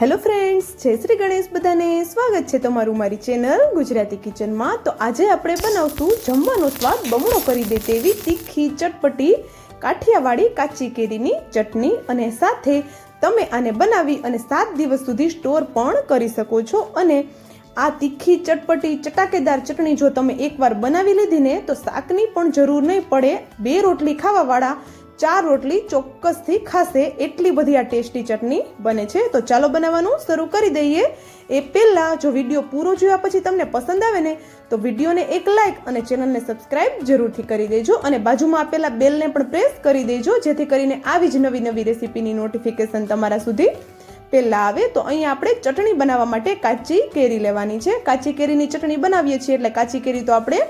Hello friends, જય શ્રી ગણેશ બધાને. સ્વાગત છે તમારું મારી ચેનલ ગુજરાતી કિચનમાં. તો આજે આપણે બનાવશું જમવાનો સ્વાદ બમણો કરી દે તેવી તીખી ચટપટી, કાઠિયાવાડી, કાચી કેરીની ચટણી અને સાથે તમે આને બનાવી અને સાત દિવસ સુધી સ્ટોર પણ કરી શકો છો. અને આ તીખી ચટપટી ચટાકેદાર ચટણી જો તમે એકવાર બનાવી લીધી ને, તો શાકની પણ જરૂર નહીં પડે. બે રોટલી ખાવાવાળા ચાર રોટલી ચોક્કસથી ખાશે. એટલી બધી આ ટેસ્ટી ચટણી બને છે. તો ચાલો બનાવવાનું શરૂ કરી દઈએ. એ પહેલાં જો વીડિયો પૂરો જોયા પછી તમને પસંદ આવે ને, તો વિડીયોને એક લાઇક અને ચેનલને સબસ્ક્રાઇબ જરૂરથી કરી દેજો અને બાજુમાં આપેલા બેલને પણ પ્રેસ કરી દેજો, જેથી કરીને આવી જ નવી નવી રેસીપીની નોટિફિકેશન તમારા સુધી પહેલાં આવે. તો અહીંયા આપણે ચટણી બનાવવા માટે કાચી કેરી લેવાની છે. કાચી કેરીની ચટણી બનાવીએ છીએ એટલે કાચી કેરી તો આપણે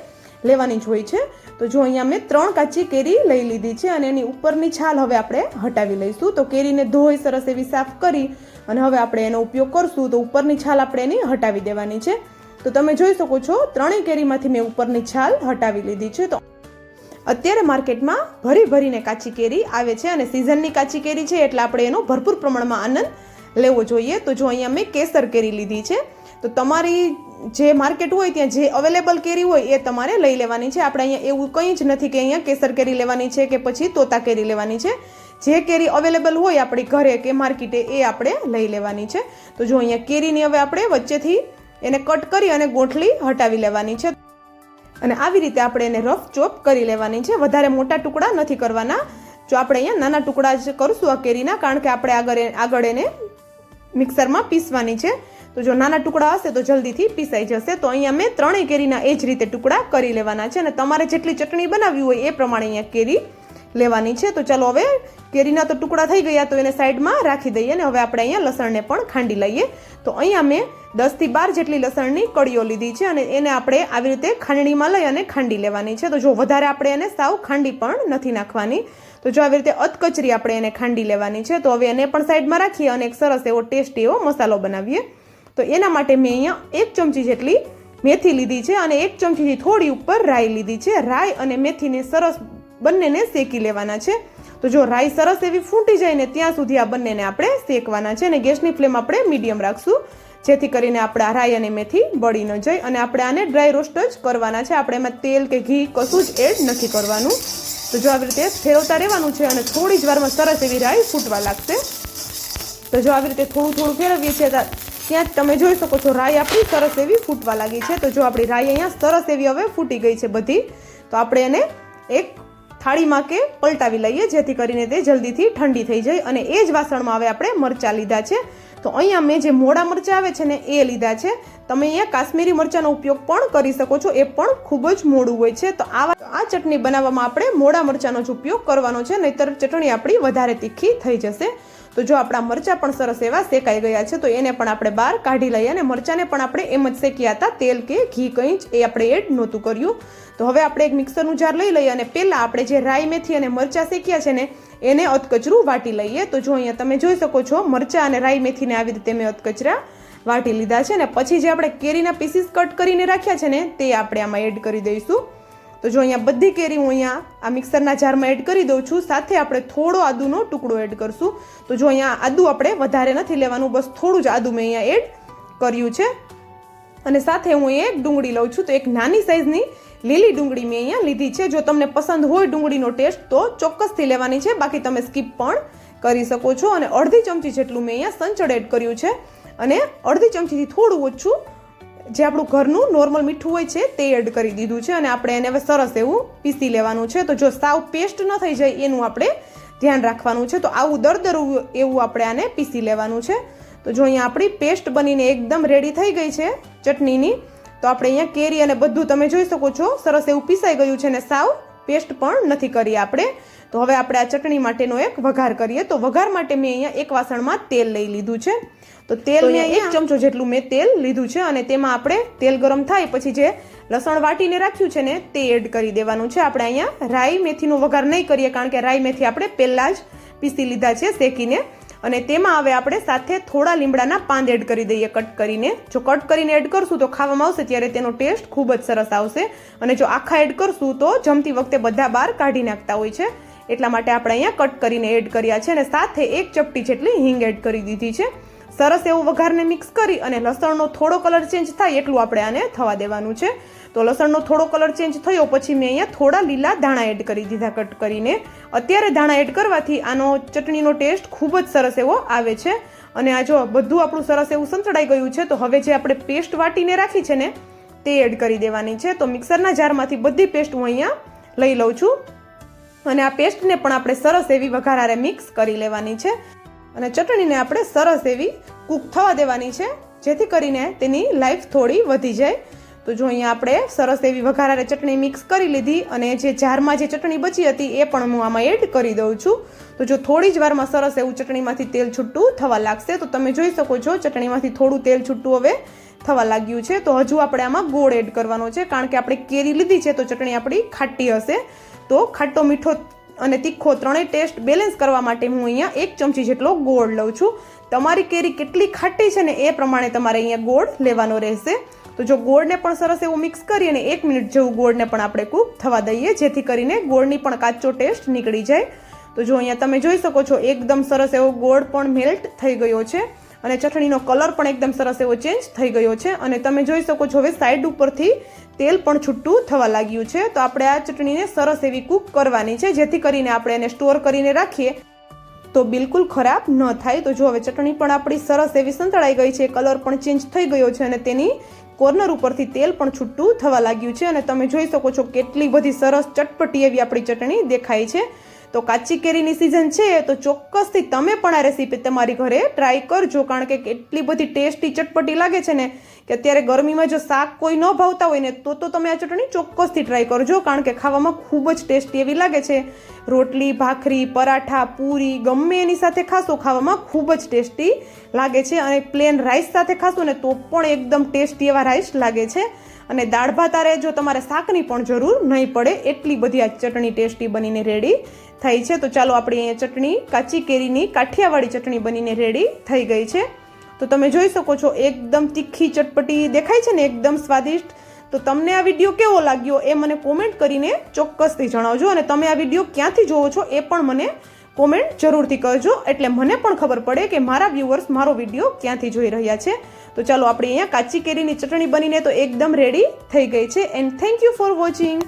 લેવાની જ હોય છે. તો જો અહીંયા મેં ત્રણ કાચી કેરી લઈ લીધી છે અને એની ઉપરની છાલ હવે આપણે હટાવી લઈશું. તો કેરીને ધોઈ સરસ એવી સાફ કરી અને હવે આપણે એનો ઉપયોગ કરશું. તો ઉપરની છાલ આપણે એની હટાવી દેવાની છે. તો તમે જોઈ શકો છો, ત્રણેય કેરીમાંથી મેં ઉપરની છાલ હટાવી લીધી છે. તો અત્યારે માર્કેટમાં ભરી ભરીને કાચી કેરી આવે છે અને સિઝનની કાચી કેરી છે એટલે આપણે એનો ભરપૂર પ્રમાણમાં આનંદ લેવો જોઈએ. તો જો અહીંયા મેં કેસર કેરી લીધી છે તો તમારી જે માર્કેટ હોય ત્યાં જે અવેલેબલ કેરી હોય એ તમારે લઈ લેવાની છે. આપણે અહીંયા એવું કંઈ જ નથી કે અહીંયા કેસર કેરી લેવાની છે કે પછી તોતા કેરી લેવાની છે. જે કેરી અવેલેબલ હોય આપણી ઘરે કે માર્કેટે એ આપણે લઈ લેવાની છે. તો જો અહીંયા કેરીની હવે આપણે વચ્ચેથી એને કટ કરી અને ગોઠલી હટાવી લેવાની છે. અને આવી રીતે આપણે એને રફ ચોપ કરી લેવાની છે. વધારે મોટા ટુકડા નથી કરવાના. જો આપણે અહીંયા નાના ટુકડા જ કરશું આ કેરીના, કારણ કે આપણે આગળ આગળ એને મિક્સરમાં પીસવાની છે. તો જો નાના ટુકડા હશે તો જલ્દીથી પીસાઈ જશે. તો અહીંયા મેં ત્રણેય કેરીના એ જ રીતે ટુકડા કરી લેવાના છે અને તમારે જેટલી ચટણી બનાવવી હોય એ પ્રમાણે અહીંયા કેરી લેવાની છે. તો ચાલો હવે કેરીના તો ટુકડા થઈ ગયા તો એને સાઈડમાં રાખી દઈએ અને હવે આપણે અહીંયા લસણને પણ ખાંડી લઈએ. તો અહીંયા મેં દસથી બાર જેટલી લસણની કળીઓ લીધી છે અને એને આપણે આવી રીતે ખાંડણીમાં લઈ અને ખાંડી લેવાની છે. તો જો વધારે આપણે એને સાવ ખાંડી પણ નથી નાખવાની. તો જો આવી રીતે અધકચરી આપણે એને ખાંડી લેવાની છે. તો હવે એને પણ સાઈડમાં રાખીએ અને એક સરસ એવો ટેસ્ટી એવો મસાલો બનાવીએ. તો એના માટે મેં અહીંયા એક ચમચી જેટલી મેથી લીધી છે અને એક ચમચીથી થોડી ઉપર રાઈ લીધી છે. રાઈ અને મેથીને સરસ બંનેને શેકી લેવાના છે. તો જો રાઈ સરસ એવી ફૂટી જાય ને ત્યાં સુધી આ બંનેને આપણે શેકવાના છે અને ગેસની ફ્લેમ આપણે મીડિયમ રાખશું. જેથી કરીને આપણે આ રાઈ અને મેથી બળી ન જાય અને આપણે આને ડ્રાય રોસ્ટ જ કરવાના છે. આપણે એમાં તેલ કે ઘી કશું જ એડ નથી કરવાનું. તો જો આવી રીતે ફેરવતા રહેવાનું છે અને થોડી જ વારમાં સરસ એવી રાઈ ફૂટવા લાગશે. તો જો આવી રીતે થોડું થોડું ફેરવીએ છીએ ત્યાં તમે જોઈ શકો છો રાઈ આપણી સરસ એવી ફૂટવા લાગી છે. તો જો આપણી રાઈ અહીંયા સરસ એવી હવે ફૂટી ગઈ છે બધી. તો આપણે એને એક થાળીમાં કે પલટાવી લઈએ, જેથી કરીને તે જલ્દીથી ઠંડી થઈ જાય અને એ જ વાસણમાં હવે આપણે મરચાં લીધા છે. તો અહીંયા મેં જે મોડા મરચાં આવે છે ને એ લીધા છે. તમે અહીંયા કાશ્મીરી મરચાંનો ઉપયોગ પણ કરી શકો છો, એ પણ ખૂબ જ મોડું હોય છે. તો આવા આ ચટણી બનાવવામાં આપણે મોડા મરચાંનો જ ઉપયોગ કરવાનો છે, નહીતર ચટણી આપણી વધારે તીખી થઈ જશે. તો જો આપણા મરચાં પણ સરસ એવા શેકાઈ ગયા છે, તો એને પણ આપણે બહાર કાઢી લઈએ અને મરચાંને પણ આપણે એમ જ શેક્યા હતા, તેલ કે ઘી કંઈ એ આપણે એડ નહોતું કર્યું. તો હવે આપણે એક મિક્સરનું જાર લઈ લઈએ અને પહેલાં આપણે જે રાઈ મેથી અને મરચાં શેક્યા છે ને, એને અધકચરું વાટી લઈએ. તો જો અહીંયા તમે જોઈ શકો છો, મરચાં અને રાઈ મેથીને આવી રીતે મેં અધકચરા વાટી લીધા છે ને, પછી જે આપણે કેરીના પીસીસ કટ કરીને રાખ્યા છે ને, તે આપણે આમાં એડ કરી દઈશું. તો જો અહીંયા બધી કેરી હું અહીંયા આ મિક્સરના જારમાં એડ કરી દઉં છું, સાથે આપણે થોડો આદુનો ટુકડો એડ કરશું. તો જો અહીંયા આદુ આપણે વધારે નથી લેવાનું, બસ થોડું જ આદુ મેં અહીંયા એડ કર્યું છે. અને સાથે હું એ ડુંગળી લઉં છું, તો એક નાની સાઈઝની લીલી ડુંગળી મેં અહીંયા લીધી છે. જો તમને પસંદ હોય ડુંગળીનો ટેસ્ટ, તો ચોક્કસથી લેવાની છે. બાકી તમે સ્કીપ પણ કરી શકો છો. અને અડધી ચમચી જેટલું મેં અહીંયા સંચળ એડ કર્યું છે. અને અડધી ચમચીથી થોડું ઓછું જે આપણું ઘરનું નોર્મલ મીઠું હોય છે તે એડ કરી દીધું છે અને આપણે એને હવે સરસ એવું પીસી લેવાનું છે. તો જો સાવ પેસ્ટ ન થઈ જાય એનું આપણે ધ્યાન રાખવાનું છે. તો આવું દરદરું એવું આપણે આને પીસી લેવાનું છે. તો જો અહીંયા આપણી પેસ્ટ બનીને એકદમ રેડી થઈ ગઈ છે ચટણીની, તો આપણે અહીંયા કેરી અને બધું તમે જોઈ શકો છો. સરસ એવું પીસાઈ ગયું છે ને સાવ પેસ્ટ પણ નથી કરી આપણે. તો હવે આપણે આ ચટણી માટેનો એક વઘાર કરીએ. તો વઘાર માટે મેં અહીંયા એક વાસણમાં તેલ લઈ લીધું છે. તો તેલ મેં એક ચમચો જેટલું મેં તેલ લીધું છે અને તેમાં આપણે તેલ ગરમ થાય પછી જે લસણ વાટીને રાખ્યું છે ને તે એડ કરી દેવાનું છે. આપણે અહીંયા રાઈ મેથીનો વઘાર નહીં કરીએ કારણ કે રાઈ મેથી આપણે પહેલાં જ પીસી લીધા છે શેકીને. અને તેમાં હવે આપણે સાથે થોડા લીમડાના પાંદ એડ કરી દઈએ કટ કરીને. જો કટ કરીને એડ કરશું તો ખાવામાં આવશે ત્યારે તેનો ટેસ્ટ ખૂબ જ સરસ આવશે. અને જો આખા એડ કરશું તો જમતી વખતે બધા બહાર કાઢી નાખતા હોય છે. એટલા માટે આપણે અહીંયા કટ કરીને એડ કર્યા છે અને સાથે એક ચપટી જેટલી હિંગ એડ કરી દીધી છે. સરસ એવું વઘારને મિક્સ કરી અને લસણનો થોડો કલર ચેન્જ થાય એટલું આપણે આને થવા દેવાનું છે. તો લસણનો થોડો કલર ચેન્જ થયો પછી મેં અહીંયા થોડા લીલા ધાણા એડ કરી દીધા કટ કરીને. અત્યારે ધાણા એડ કરવાથી આનો ચટણીનો ટેસ્ટ ખૂબ જ સરસ એવો આવે છે. અને આ જો બધું આપણું સરસ એવું સંતળાઈ ગયું છે, તો હવે જે આપણે પેસ્ટ વાટીને રાખી છે ને, તે એડ કરી દેવાની છે. તો મિક્સરના જારમાંથી બધી પેસ્ટ હું અહીંયા લઈ લઉં છું. અને આ પેસ્ટને પણ આપણે સરસ એવી વઘારારે મિક્સ કરી લેવાની છે. અને ચટણીને આપણે સરસ એવી કૂક થવા દેવાની છે, જેથી કરીને તેની લાઈફ થોડી વધી જાય. તો જો અહીંયા આપણે સરસ એવી વઘારાને ચટણી મિક્સ કરી લીધી અને જે જારમાં જે ચટણી બચી હતી એ પણ હું આમાં એડ કરી દઉં છું. તો જો થોડી જ વારમાં સરસ એવું ચટણીમાંથી તેલ છૂટું થવા લાગશે, તો તમે જોઈ શકો છો ચટણીમાંથી થોડું તેલ છૂટું હવે થવા લાગ્યું છે. તો હજુ આપણે આમાં ગોળ એડ કરવાનો છે, કારણ કે આપણે કેરી લીધી છે, તો ચટણી આપણી ખાટી હશે. તો ખાટો મીઠો અને તીખો ત્રણેય ટેસ્ટ બેલેન્સ કરવા માટે હું અહીંયા એક ચમચી જેટલો ગોળ લઉં છું. તમારી કેરી કેટલી ખાટી છે ને એ પ્રમાણે તમારે અહીંયા ગોળ લેવાનો રહેશે. તો જો ગોળને પણ સરસ એવું મિક્સ કરી અને એક મિનિટ જેવું ગોળને પણ આપણે કૂક થવા દઈએ, જેથી કરીને ગોળની પણ કાચો ટેસ્ટ નીકળી જાય. તો જો અહીંયા તમે જોઈ શકો છો, એકદમ સરસ એવો ગોળ પણ મેલ્ટ થઈ ગયો છે. અને ચટણીનો કલર પણ એકદમ સરસ એવો ચેન્જ થઈ ગયો છે. અને તમે જોઈ શકો છો હવે સાઈડ ઉપરથી તેલ પણ છૂટું થવા લાગ્યું છે. તો આપણે આ ચટણીને સરસ એવી કૂક કરવાની છે, જેથી કરીને આપણે એને સ્ટોર કરીને રાખીએ. તો બિલકુલ ખરાબ ન થાય. તો જો હવે ચટણી પણ આપણી સરસ એવી સંતળાઈ ગઈ છે, કલર પણ ચેન્જ થઈ ગયો છે અને તેની કોર્નર ઉપરથી તેલ પણ છૂટું થવા લાગ્યું છે. અને તમે જોઈ શકો છો કેટલી બધી સરસ ચટપટી એવી આપણી ચટણી દેખાય છે. તો કાચી કેરીની સિઝન છે, તો ચોક્કસથી તમે પણ આ રેસીપી તમારી ઘરે ટ્રાય કરજો, કારણ કે કેટલી બધી ટેસ્ટી ચટપટી લાગે છે ને કે અત્યારે ગરમીમાં જો શાક કોઈ ન ભાવતા હોય ને, તો તો તમે આ ચટણી ચોક્કસથી ટ્રાય કરજો કારણ કે ખાવામાં ખૂબ જ ટેસ્ટી એવી લાગે છે. રોટલી, ભાખરી, પરાઠા, પૂરી, ગમે એની સાથે ખાશો, ખાવામાં ખૂબ જ ટેસ્ટી લાગે છે. અને પ્લેન રાઈસ સાથે ખાશો ને, તો પણ એકદમ ટેસ્ટી એવા રાઈસ લાગે છે. અને દાળ ભાત આરે જો તમારે શાકની પણ જરૂર નહીં પડે, એટલી બધી આ ચટણી ટેસ્ટી બનીને રેડી થઈ છે. તો ચાલો આપણી ચટણી, કાચી કેરીની કાઠિયાવાડી ચટણી બનીને રેડી થઈ ગઈ છે. તો તમે જોઈ શકો છો, એકદમ તીખી ચટપટી દેખાય છે ને, એકદમ સ્વાદિષ્ટ. તો તમને આ વીડિયો કેવો લાગ્યો એ મને કોમેન્ટ કરીને ચોક્કસથી જણાવજો અને તમે આ વીડિયો ક્યાંથી જોવો છો એ પણ મને કોમેન્ટ જરૂરથી કરજો. એટલે મને પણ ખબર પડે કે મારા વ્યુઅર્સ મારો વીડિયો ક્યાંથી જોઈ રહ્યા છે. તો ચાલો, આપણે અહીંયા કાચી કેરીની ચટણી બનીને તો એકદમ રેડી થઈ ગઈ છે. And thank you for watching